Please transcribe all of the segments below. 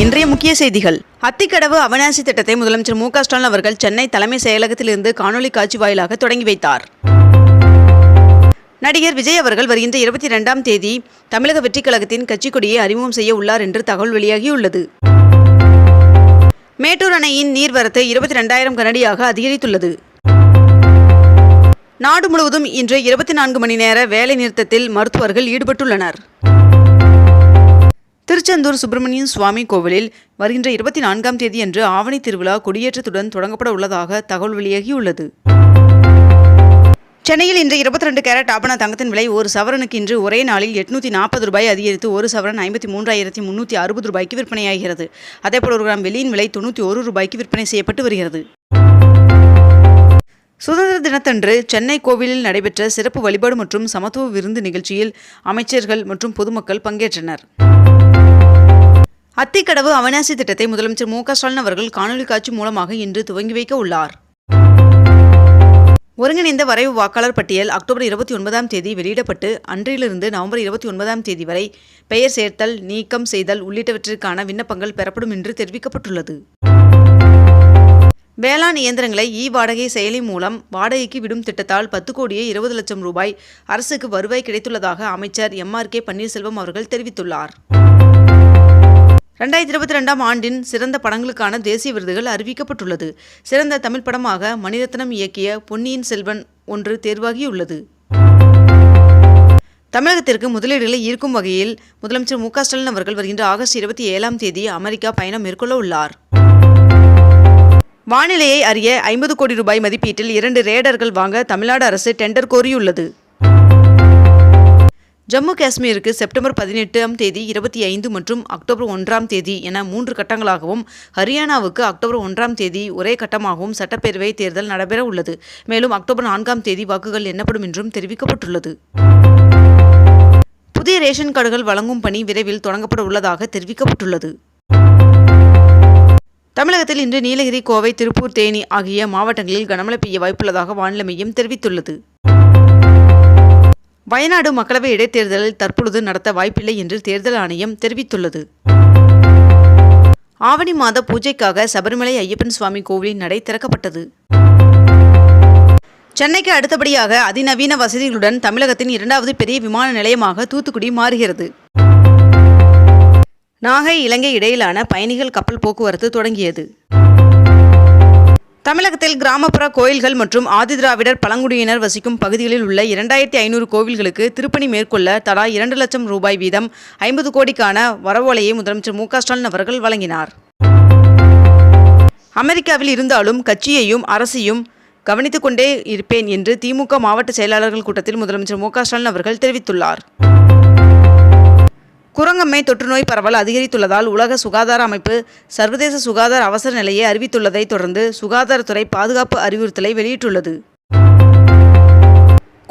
இன்றைய முக்கிய செய்திகள். அத்திக்கடவு அவநாசி திட்டத்தை முதலமைச்சர் மு ஸ்டாலின் அவர்கள் சென்னை தலைமை செயலகத்திலிருந்து காணொலி காட்சி வாயிலாக தொடங்கி வைத்தார். நடிகர் விஜய் அவர்கள் வருகின்ற இருபத்தி ரெண்டாம் தேதி தமிழக வெற்றிக் கழகத்தின் கட்சிக்கொடியை அறிமுகம் செய்ய உள்ளார் என்று தகவல் வெளியாகியுள்ளது. மேட்டூர் அணையின் நீர்வரத்து இருபத்தி ரெண்டாயிரம் கனடியாக அதிகரித்துள்ளது. நாடு முழுவதும் இன்று இருபத்தி நான்கு மணி நேர வேலை நிறுத்தத்தில் மருத்துவர்கள் ஈடுபட்டுள்ளனர். திருச்செந்தூர் சுப்பிரமணியன் சுவாமி கோவிலில் வருகின்ற இருபத்தி நான்காம் தேதி அன்று ஆவணி திருவிழா கொடியேற்றத்துடன் தொடங்கப்பட உள்ளதாக தகவல் வெளியாகியுள்ளது. சென்னையில் இன்று இருபத்தி ரெண்டு கேரட் ஆபண தங்கத்தின் விலை ஒரு சவரனுக்கு இன்று ஒரே நாளில் எட்நூற்றி நாற்பது ரூபாய் அதிகரித்து ஒரு சவரன் ஐம்பத்தி மூன்றாயிரத்தி முன்னூற்றி அறுபது ரூபாய்க்கு விற்பனையாகிறது. அதேபோல் ஒரு கிராம் வெளியின் விலை தொண்ணூற்றி ஒரு ரூபாய்க்கு விற்பனை செய்யப்பட்டு வருகிறது. சுதந்திர தினத்தன்று சென்னை கோவிலில் நடைபெற்ற சிறப்பு வழிபாடு மற்றும் சமத்துவ விருந்து நிகழ்ச்சியில் அமைச்சர்கள் மற்றும் பொதுமக்கள் பங்கேற்றனர். அத்திக்கடவு அவினாசி திட்டத்தை முதலமைச்சர் மு க ஸ்டாலின் அவர்கள் காணொலி காட்சி மூலமாக இன்று துவங்கி வைக்க உள்ளார். ஒருங்கிணைந்த வரைவு வாக்காளர் பட்டியல் அக்டோபர் இருபத்தி ஒன்பதாம் தேதி வெளியிடப்பட்டு அன்றிலிருந்து நவம்பர் இருபத்தி ஒன்பதாம் தேதி வரை பெயர் சேர்த்தல் நீக்கம் செய்தல் உள்ளிட்டவற்றிற்கான விண்ணப்பங்கள் பெறப்படும் என்று தெரிவிக்கப்பட்டுள்ளது. வேளாண் இயந்திரங்களை இ வாடகை செயலி மூலம் வாடகைக்கு விடும் திட்டத்தால் பத்து கோடியே இருபது லட்சம் ரூபாய் அரசுக்கு வருவாய் கிடைத்துள்ளதாக அமைச்சர் எம் ஆர் கே பன்னீர்செல்வம் அவர்கள் தெரிவித்துள்ளார். ரெண்டாயிரத்தி இருபத்தி ரெண்டாம் ஆண்டின் சிறந்த படங்களுக்கான தேசிய விருதுகள் அறிவிக்கப்பட்டுள்ளது. சிறந்த தமிழ் படமாக மணிரத்னம் இயக்கிய பொன்னியின் செல்வன் ஒன்று தேர்வாகியுள்ளது. தமிழகத்திற்கு முதலீடுகளை ஈர்க்கும் வகையில் முதலமைச்சர் மு க ஸ்டாலின் அவர்கள் வருகின்ற ஆகஸ்ட் இருபத்தி ஏழாம் தேதி அமெரிக்கா பயணம் மேற்கொள்ள உள்ளார். வானிலையை அறிய ஐம்பது கோடி ரூபாய் மதிப்பீட்டில் இரண்டு ரேடர்கள் வாங்க தமிழ்நாடு அரசு டெண்டர் கோரியுள்ளது. ஜம்மு காஷ்மீருக்கு செப்டம்பர் பதினெட்டாம் தேதி இருபத்தி ஐந்து மற்றும் அக்டோபர் ஒன்றாம் தேதி என மூன்று கட்டங்களாகவும் ஹரியானாவுக்கு அக்டோபர் ஒன்றாம் தேதி ஒரே கட்டமாகவும் சட்டப்பேரவை தேர்தல் நடைபெற உள்ளது. மேலும் அக்டோபர் நான்காம் தேதி வாக்குகள் எண்ணப்படும் என்றும் தெரிவிக்கப்பட்டுள்ளது. புதிய ரேஷன் கார்டுகள் வழங்கும் பணி விரைவில் தொடங்கப்பட உள்ளதாக தெரிவிக்கப்பட்டுள்ளது. தமிழகத்தில் இன்று நீலகிரி கோவை திருப்பூர் தேனி ஆகிய மாவட்டங்களில் கனமழை பெய்ய வாய்ப்புள்ளதாக வானிலை மையம் தெரிவித்துள்ளது. வயநாடு மக்களவை இடைத்தேர்தலில் தற்பொழுது நடத்த வாய்ப்பில்லை என்று தேர்தல் ஆணையம் தெரிவித்துள்ளது. ஆவணி மாத பூஜைக்காக சபரிமலை ஐயப்பன் சுவாமி கோவிலின் நடை திறக்கப்பட்டது. சென்னைக்கு அடுத்தபடியாக அதிநவீன வசதிகளுடன் தமிழகத்தின் இரண்டாவது பெரிய விமான நிலையமாக தூத்துக்குடி மாறுகிறது. நாகை இலங்கை இடையிலான பயணிகள் கப்பல் போக்குவரத்து தொடங்கியது. தமிழகத்தில் கிராமப்புற கோயில்கள் மற்றும் ஆதிதிராவிடர் பழங்குடியினர் வசிக்கும் பகுதிகளில் உள்ள இரண்டாயிரத்தி ஐநூறு கோவில்களுக்கு திருப்பணி மேற்கொள்ள தலா இரண்டு லட்சம் ரூபாய் வீதம் ஐம்பது கோடிக்கான வரவோலையை முதலமைச்சர் மு ஸ்டாலின் அவர்கள் வழங்கினார். அமெரிக்காவில் இருந்தாலும் கட்சியையும் அரசையும் கவனித்துக் கொண்டே இருப்பேன் என்று திமுக மாவட்ட செயலாளர்கள் கூட்டத்தில் முதலமைச்சர் மு ஸ்டாலின் அவர்கள் தெரிவித்துள்ளார். குரங்கம்மை தொற்றுநோய் பரவல் அதிகரித்துள்ளதால் உலக சுகாதார அமைப்பு சர்வதேச சுகாதார அவசர நிலையை அறிவித்துள்ளதை தொடர்ந்து சுகாதாரத்துறை பாதுகாப்பு அறிவுறுத்தலை வெளியிட்டுள்ளது.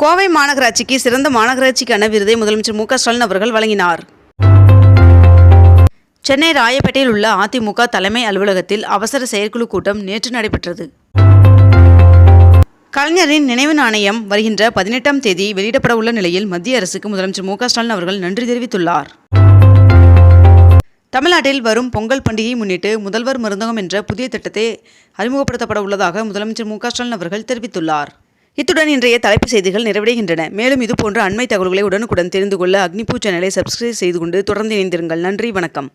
கோவை மாநகராட்சிக்கு சிறந்த மாநகராட்சிக்கான விருதை முதலமைச்சர் மு ஸ்டாலின் அவர்கள் வழங்கினார். சென்னை ராயப்பேட்டையில் உள்ள அதிமுக தலைமை அலுவலகத்தில் அவசர செயற்குழு கூட்டம் நேற்று நடைபெற்றது. கலைஞரின் நினைவு நாணயம் வருகின்ற பதினெட்டாம் தேதி வெளியிடப்பட உள்ள நிலையில் மத்திய அரசுக்கு முதலமைச்சர் மு ஸ்டாலின் அவர்கள் நன்றி தெரிவித்துள்ளார். தமிழ்நாட்டில் வரும் பொங்கல் பண்டிகையை முன்னிட்டு முதல்வர் மருந்தகம் என்ற புதிய திட்டத்தை அறிமுகப்படுத்தப்பட உள்ளதாக முதலமைச்சர் மு ஸ்டாலின் அவர்கள் தெரிவித்துள்ளார். இத்துடன் இன்றைய தலைப்புச் செய்திகள் நிறைவடைகின்றன. மேலும் இதுபோன்ற அண்மை தகவல்களை உடனுக்குடன் தெரிந்து கொள்ள அக்னிபூ சேனலை சப்ஸ்கிரைப் செய்து கொண்டு தொடர்ந்து இணைந்திருங்கள். நன்றி வணக்கம்.